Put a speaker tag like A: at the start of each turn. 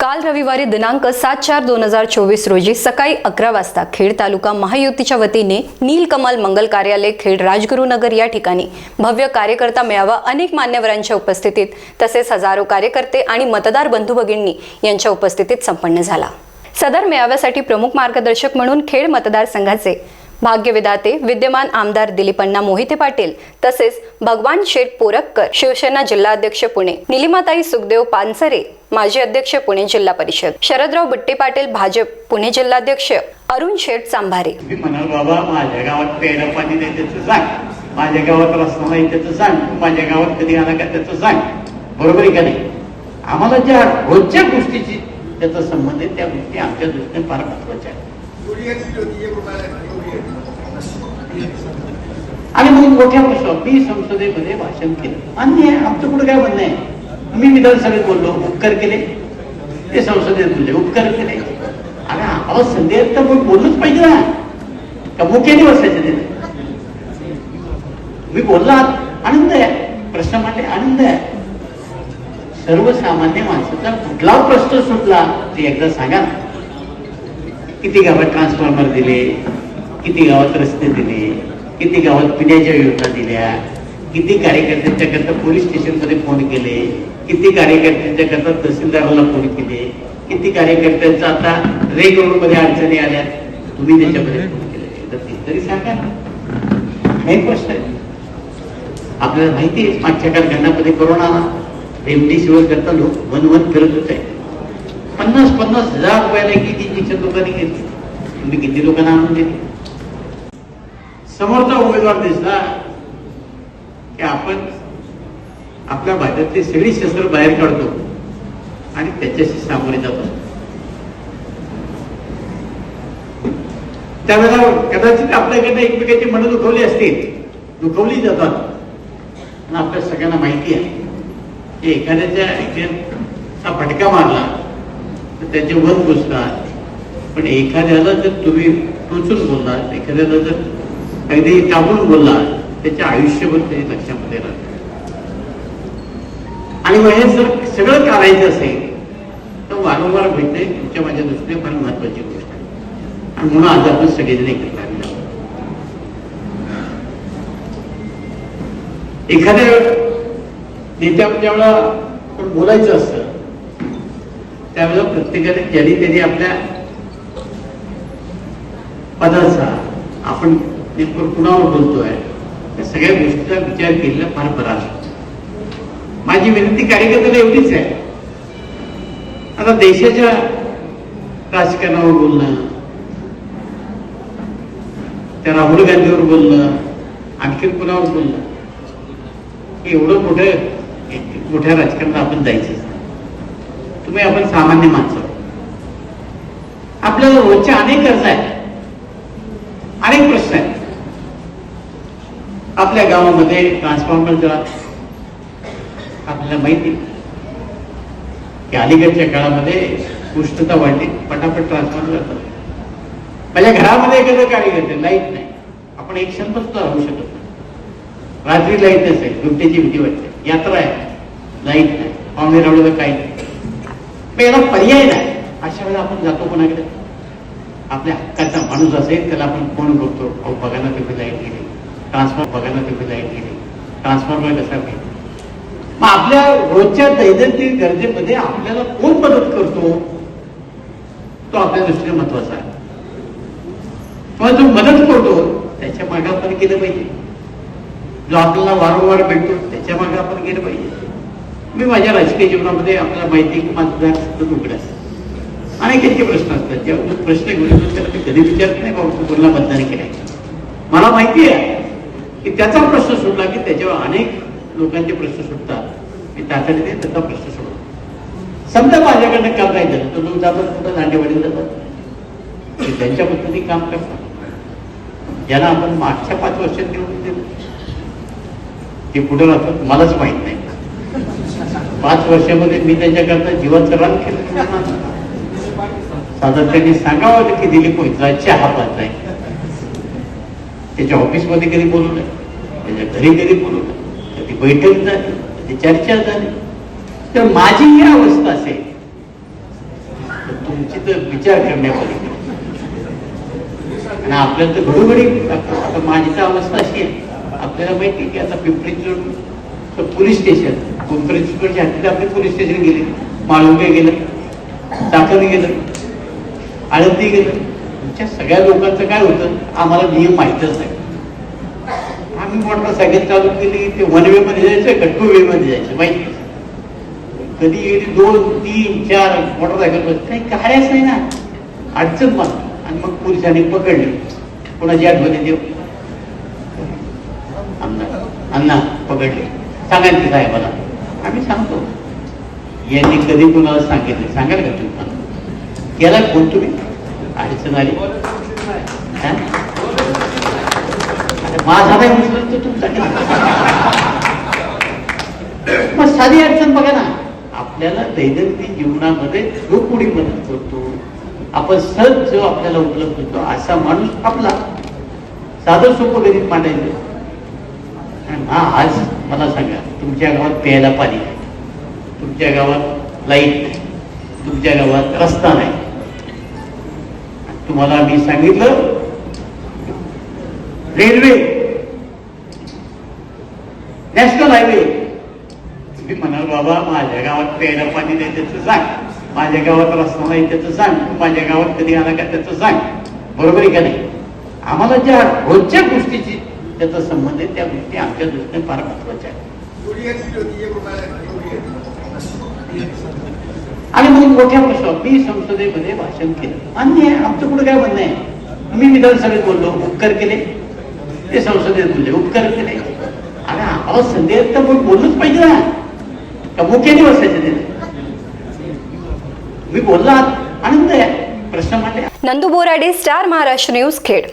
A: काल रविवारी दिनांक सात चार दोन हजार चोवीस रोजी सकाळी अकरा वाजता खेड तालुका महायुतीच्या वतीने नीलकमल मंगल कार्यालय खेड राजगुरुनगर या ठिकाणी भव्य कार्यकर्ता मेळावा अनेक मान्यवरांच्या उपस्थितीत तसेच हजारो कार्यकर्ते आणि मतदार बंधू भगिनी यांच्या उपस्थितीत संपन्न झाला. सदर मेळाव्यासाठी प्रमुख मार्गदर्शक म्हणून खेड मतदारसंघाचे भाग्यविधाते विद्यमान आमदार दिलीपण्णा मोहिते पाटील तसेच भगवान शेठ पोरक्कर शिवसेना जिल्हाध्यक्ष पुणे निलिमाताई सुखदेव पानसरे माजी अध्यक्ष पुणे जिल्हा परिषद शरदराव बिट्टे पाटील भाजप पुणे जिल्हाध्यक्ष अरुण शेठ
B: सांभारे बाबा माझ्या गावात प्यायला पाणी नाही त्याचं सांग. माझ्या गावात रस्ता नाही त्याचं सांग. माझ्या गावात कधी आला का त्याचं सांग. बरोबर आहे का नाही? आम्हाला ज्या रोजच्या गोष्टीची त्याचा संबंध आहे त्या गोष्टी आमच्या दृष्टीने फार महत्त्वाच्या आहेत. आणि मग मोठ्या प्रश्न मी संसदेमध्ये भाषण केलं. आणि आमचं कुठं काय म्हणणं आहे? मी विधानसभेत बोललो उपकार केले. ते संसदेत बोलले उपकार केले. अरे आम्हाला संधी आहेत तर मग बोललंच पाहिजे ना. का मुख्याने बसायचं ते? मी बोलला आनंद आहे. प्रश्न मांडले आनंद आहे. सर्वसामान्य माणसाचा कुठला प्रश्न सुटला ते एकदा सांगा ना. किती गावात ट्रान्सफॉर्मर दिले किती गावात रस्ते दिले किती गावात पिण्याच्या योजना दिल्या? किती कार्यकर्त्यांच्या करता पोलीस स्टेशनमध्ये फोन केले? किती कार्यकर्त्यांच्या करता तहसीलदाराला फोन केले? किती कार्यकर्त्यांचा आता रेगमध्ये अडचणी आल्या? तुम्ही त्याच्यामध्ये फोन केले. तर ते तरी सांगा हे प्रश्न आहे. आपल्याला माहिती आहे मागच्या कालखंडामध्ये कोरोना आला रेमडेसिवीर करता लोक वन वन फिरत होते पन्नास पन्नास हजार रुपयाला किती इंजेक्शन लोकांनी घेतली. तुम्ही किती लोकांना आणून दिली? समोरचा उमेदवार दिसला की आपण आपल्या भाज्यातली सगळी शस्त्र बाहेर काढतो आणि त्याच्याशी सामोरे जातो. त्यावेळेला कदाचित आपल्याकडे एकमेकांची मनं दुखवली असतील. दुखवली जातात. आणि आपल्या सगळ्यांना माहिती आहे की एखाद्याच्या इतिहासा फटका मारला तर त्याचे वन घुसतात पण एखाद्याला जर तुम्ही टोचून बोललात एखाद्याला जर अगदी टाकून बोलला त्याच्या आयुष्यभर त्याच्या लक्षामध्ये राहत. आणि मग हे जर सगळं करायचं असेल तर वारंवार भेटणे तुमच्या माझ्या दृष्टीने फार महत्वाची गोष्ट आहे. आणि म्हणून आज आपण सगळेजण एकत्र एखाद्या नेत्या ज्यावेळेला आपण बोलायचं असतं त्यावेळेला प्रत्येकाने ज्यांनी त्यांनी आपल्या पदाचा आपण नेमकं कुणावर बोलतोय? या सगळ्या गोष्टीचा विचार केलेला फार बरा असतो. माझी विनंती कार्यकर्त्याला एवढीच आहे. आता देशाच्या राजकारणावर बोलणं त्या राहुल गांधीवर बोलणं आणखी कुणावर बोलणं एवढं मोठं मोठ्या राजकारणात आपण जायचं तुम्ही आपण सामान्य माणसं. आपल्याला रोजच्या अनेक गरजा आहेत अनेक प्रश्न आहेत आपल्या गावामध्ये ट्रान्सफॉर्मरचा आपल्याला माहिती की अलीकडच्या काळामध्ये उष्णता वाढली पटापट ट्रान्सफॉर्मर जातात. माझ्या घरामध्ये एखादं कार्यकर्ते लाइट नाही. आपण एक क्षण पण सुद्धा राहू शकत नाही. रात्री लाइट नसेल दुपट्याची भीती वाटते. यात्रा आहे. लाइट नाही. पाहुणे तर काही नाही. याला पर्याय नाही. अशा वेळेला आपण जातो कोणाकडे? आपल्या हक्काचा माणूस असेल त्याला आपण फोन करतो अहो बघा ना तुम्ही लाइट गेली. ट्रान्सफॉर्म बघायला ना तुम्ही लाइट गेली ट्रान्सफॉर्मर कसा गेली मग आपल्या रोजच्या दैनंदिन गरजेमध्ये आपल्याला कोण मदत करतो? तो आपल्या दृष्टीने महत्त्वाचा आहे. किंवा जो मदत करतो त्याच्यामागे आपण केलं पाहिजे. जो आपल्याला वारंवार भेटतो त्याच्यामागे आपण गेलं पाहिजे. मी माझ्या राजकीय जीवनामध्ये आपल्याला माहिती आहे की माझं घर सतत उघड अनेकांचे प्रश्न असतात. जेव्हा प्रश्न घेऊन त्याला मी कधी विचारत नाही बाबा तू कोणाला मतदान केलाय मला माहिती आहे. की त्याचा प्रश्न सुटला की त्याच्यावर अनेक लोकांचे प्रश्न सुटतात. मी तातडीने त्याचा प्रश्न सोडला समजा माझ्याकडनं काम नाही झालं तर लोक जातात कुठं दांडेवाडीला जातात ते त्यांच्या पद्धतीने काम करतात. ज्याला आपण मागच्या पाच वर्षात निवडून दिलं ते कुठं राहतात मलाच माहीत नाही. पाच वर्षामध्ये मी त्यांच्याकरता जीवाचं रान केलं. साधारण त्यांनी सांगावं की दिलीप मोहितला हा पाच नाही त्याच्या ऑफिसमध्ये कधी बोलवलं त्याच्या घरी कधी बोलवलं कधी बैठक झाली कधी चर्चा झाली. तर माझी ही अवस्था असेल. तुमची तर विचार करण्यापलीकडे आणि आपल्याला तर घडोघडी आता माझी तर अवस्था अशी आहे. आपल्याला माहिती आहे की आता पिंपरी चिंचवड पोलीस स्टेशन पिंपरी चिंचवडच्या हद्दीत आपले पोलीस स्टेशन गेले. माळुंगे गेलं चाकण गेलं आळंदी गेलं. तुमच्या सगळ्या लोकांचं काय होतं? आम्हाला नियम माहीतच नाही. आम्ही मोटरसायकल चालू केली ते वन वे मध्ये जायचं का टू वे मध्ये जायचं? माहिती कधी गेली दोन तीन चार मोटरसायकल काही गाड्याच नाही ना. अडचण पण. आणि मग पोलिसांनी पकडले. कोणाची आठवण येते? अण्णा अण्णा पकडले. सांगायचे की साहेबाला. आम्ही सांगतो. यांनी कधी कुणाला सांगितलं? सांगाल का तुम्ही? याला कोण तुम्ही? अडचण आली. माझा नाही उचलत तर तुमचा मग साधी अडचण बघा ना. आपल्याला दैनंदिन जीवनामध्ये जो कोणी मदत करतो आपण सहज जो आपल्याला उपलब्ध होतो असा माणूस आपला. साधं सोपं गरीब मांडायचं. हा आज मला सांगा तुमच्या गावात प्यायला पाणी तुमच्या गावात लाइट तुमच्या गावात रस्ता नाही. तुम्हाला मी सांगितलं? रेल्वे नॅशनल हायवे तुम्ही म्हणाल बाबा माझ्या गावात प्यायला पाणी नाही त्याचं सांग. माझ्या गावात रस्ता नाही त्याचं सांग. माझ्या गावात कधी आला का त्याचं सांग. बरोबर आहे का नाही? आम्हाला ज्या रोजच्या गोष्टीची त्याचा संबंध आहे त्या गोष्टी आमच्या दृष्टीने फार महत्त्वाच्या आहेत. आणि म्हणून मोठ्या प्रश्नावर मी संसदेमध्ये भाषण केलं. मान्य आहे, आमचं कुठं काय म्हणणं आहे? मी विधानसभेत बोललो उपकार केले. ते संसदेत बोलले उपकार केले. अरे आम्हाला संधी आहेत तर मग पाहिजे ना. का मुख्याने बसायचे ते? मी बोलला आनंद आहे प्रश्न मांडले
A: नंदू बोराडे स्टार महाराष्ट्र न्यूज खेड.